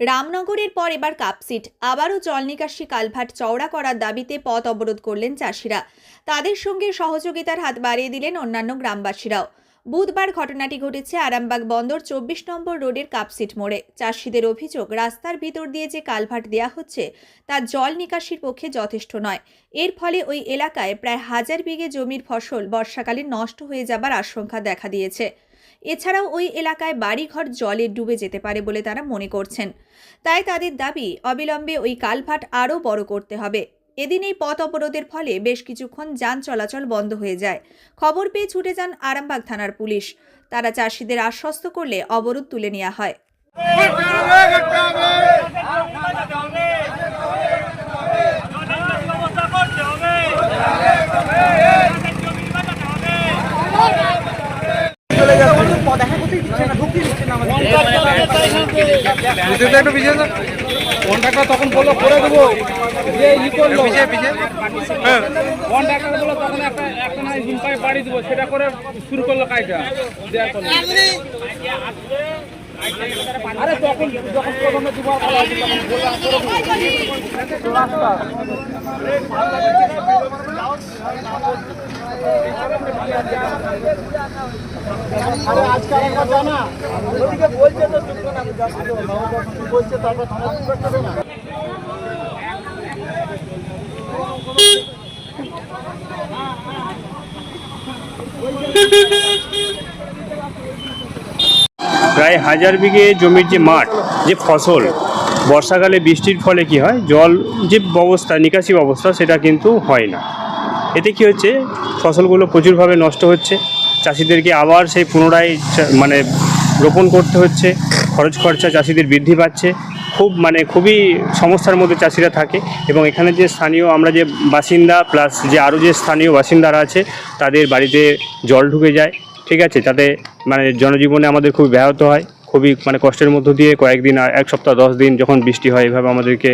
রামনগরের পর এবার কাপসিট আবারও জল নিকাশি কালভার্ট চওড়া করার দাবিতে পথ অবরোধ করলেন চাষিরা। তাদের সঙ্গে সহযোগিতার হাত বাড়িয়ে দিলেন অন্যান্য গ্রামবাসীরাও। বুধবার ঘটনাটি ঘটেছে আরামবাগ বন্দর চব্বিশ নম্বর রোডের কাপসিট মোড়ে। চাষিদের অভিযোগ, রাস্তার ভিতর দিয়ে যে কালভার্ট দেওয়া হচ্ছে, তা জল নিকাশির পক্ষে যথেষ্ট নয়। এর ফলে ওই এলাকায় প্রায় হাজার বিঘে জমির ফসল বর্ষাকালে নষ্ট হয়ে যাবার আশঙ্কা দেখা দিয়েছে। এছাড়াও ওই এলাকায় বাড়িঘর জলে ডুবে যেতে পারে বলে তারা মনে করছেন তাই তাদের দাবি অবিলম্বে ওই কালভার্ট আরও বড় করতে হবে এদিন এই পথ অবরোধের ফলে বেশ কিছুক্ষণ যান চলাচল বন্ধ হয়ে যায় খবর পেয়ে ছুটে যান আরামবাগ থানার পুলিশ তারা চাষিদের আশ্বস্ত করলে অবরোধ তুলে নেওয়া হয় একটু পিছিয়ে। কন্ট্রাক্টর তখন বলল করে দেবো। যে ই করল। পিছিয়ে পিছিয়ে। হ্যাঁ। কন্ট্রাক্টর বলল তখন একটা একটা না ঝুম বাড়ি দেবো সেটা করে শুরু করল কাজটা। দেওয়ার করল। আরে তখন যখন প্রথমে দেবো। আরে আজকে আরেকবার জানা ওদিকে বলছে তো বলছে তারপর থানা প্রায় হাজার বিঘে জমির যে মাঠ, যে ফসল, বর্ষাকালে বৃষ্টির ফলে কি হয়? জল যে ব্যবস্থা, নিকাশি ব্যবস্থা, সেটা কিন্তু হয় না। এতে কি হচ্ছে? ফসলগুলো প্রচুরভাবে নষ্ট হচ্ছে। চাষিদেরকে আবার সেই পুনরায় মানে রোপণ করতে হচ্ছে। খরচ খরচা চাষিদের বৃদ্ধি পাচ্ছে। খুব মানে খুবই সমস্যার মধ্যে চাষিরা থাকে এবং এখানে যে স্থানীয় আমরা যে বাসিন্দা, প্লাস যে আরও যে স্থানীয় বাসিন্দারা আছে, তাদের বাড়িতে জল ঢুকে যায়। ঠিক আছে, তাতে মানে জনজীবনে আমাদের খুব ব্যাহত হয়, খুবই মানে কষ্টের মধ্য দিয়ে কয়েকদিন এক সপ্তাহ দশ দিন যখন বৃষ্টি হয়, এভাবে আমাদেরকে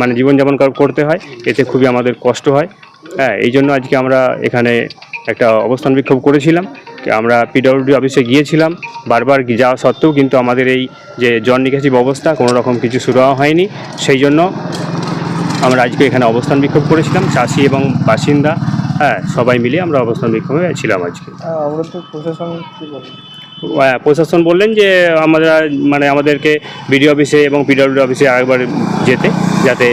মানে জীবনযাপন করতে হয়, এতে খুবই আমাদের কষ্ট হয়। হ্যাঁ এই জন্য আজকে আমরা এখানে একটা অবস্থান বিক্ষোভ করেছিলাম। আমরা পিডব্লিউডি অফিসে গিয়েছিলাম, বারবার যাওয়া সত্ত্বেও কিন্তু আমাদের এই যে জল নিকাশি ব্যবস্থা কোনো রকম কিছু শুরু হয়নি। সেই জন্য আমরা আজকে এখানে অবস্থান বিক্ষোভ করেছিলাম, চাষি এবং বাসিন্দা হ্যাঁ সবাই মিলে আমরা অবস্থান বিক্ষোভে ছিলাম আজকে। আমরা তো প্রশাসন কি প্রশাসন বললেন যে আমরা মানে আমাদেরকে বিডিও অফিসে এবং পিডব্লিউ অফিসে আরেকবার যেতে যাতে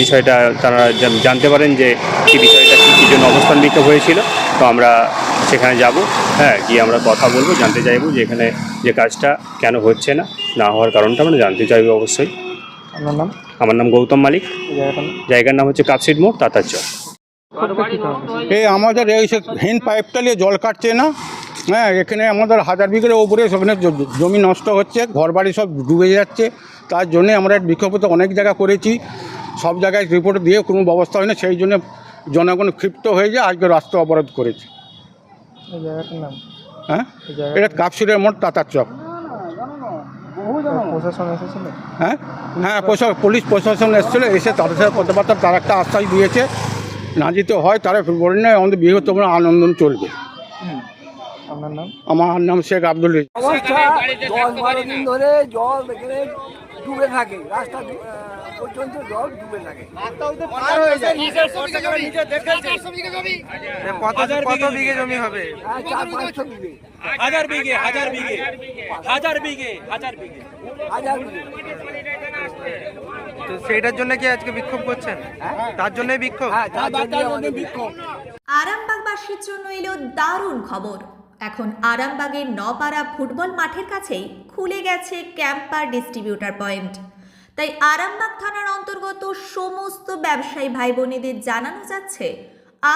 বিষয়টা তারা জানতে পারেন যে কী বিষয়টা কী কী জন্য অবস্থান বিক্ষোভ হয়েছিল। তো আমরা সেখানে যাব হ্যাঁ গিয়ে আমরা কথা বলব জানতে চাইব যে এখানে যে কাজটা কেন হচ্ছে না না হওয়ার কারণটা আমরা জানতে চাইব অবশ্যই। আপনার নাম? আমার নাম গৌতম মালিক। জায়গাটার জায়গার নাম হচ্ছে কাপসিড মোড় তাতার চক। এই আমাদের এই সে হেন পাইপটা নিয়ে জল কাটছে না। হ্যাঁ এখানে আমাদের হাজার বিঘের ওপরে সেখানে জমি নষ্ট হচ্ছে ঘরবাড়ি সব ডুবে যাচ্ছে। তার জন্যে আমরা বিক্ষোভ তো অনেক জায়গা করেছি। সব জায়গায় রিপোর্ট দিয়ে কোনো ব্যবস্থা হয় না সেই জন্য জনগণ ক্ষিপ্ত হয়ে যায় আজকে রাস্তা অবরোধ করেছে। হ্যাঁ? এটা কাপসিরের মোড় তাতার চক। হ্যাঁ? হ্যাঁ পুলিশ প্রশাসন এসেছিল এসে তাদের সাথে কথাবার্তা তার একটা আশ্বাস দিয়েছে। না যেতে হয় তারা বলেন না আমাদের বৃহত্তম আনন্দন চলবে। আপনার নাম? আমার নাম শেখ আব্দুল অবস্থা দশ বারো দিন ধরে জল এখানে ডুবে থাকে রাস্তা পর্যন্ত জল ডুবে থাকে। কত কত বিঘে জমি? হবে? চার পাঁচশো বিঘে হাজার বিঘে। হাজার বিঘে। হাজার বিঘে হাজার বিঘে। হাজার বিঘে। তো সেটার জন্য কি আজকে বিক্ষোভ করছেন? তার জন্যই বিক্ষোভ? হ্যাঁ জন্য আরামবাগবাসীর জন্য এলো দারুণ খবর। এখন আরামবাগের নপাড়া ফুটবল মাঠের কাছেই খুলে গেছে ক্যাম্পার ডিস্ট্রিবিউটার পয়েন্ট। তাই আরামবাগ থানার অন্তর্গত সমস্ত ব্যবসায়ী ভাই বোনেদের জানানো যাচ্ছে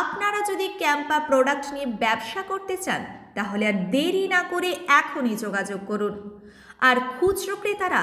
আপনারা যদি ক্যাম্পা প্রোডাক্ট নিয়ে ব্যবসা করতে চান তাহলে আর দেরি না করে এখনই যোগাযোগ করুন। আর খুচরো ক্রেতারা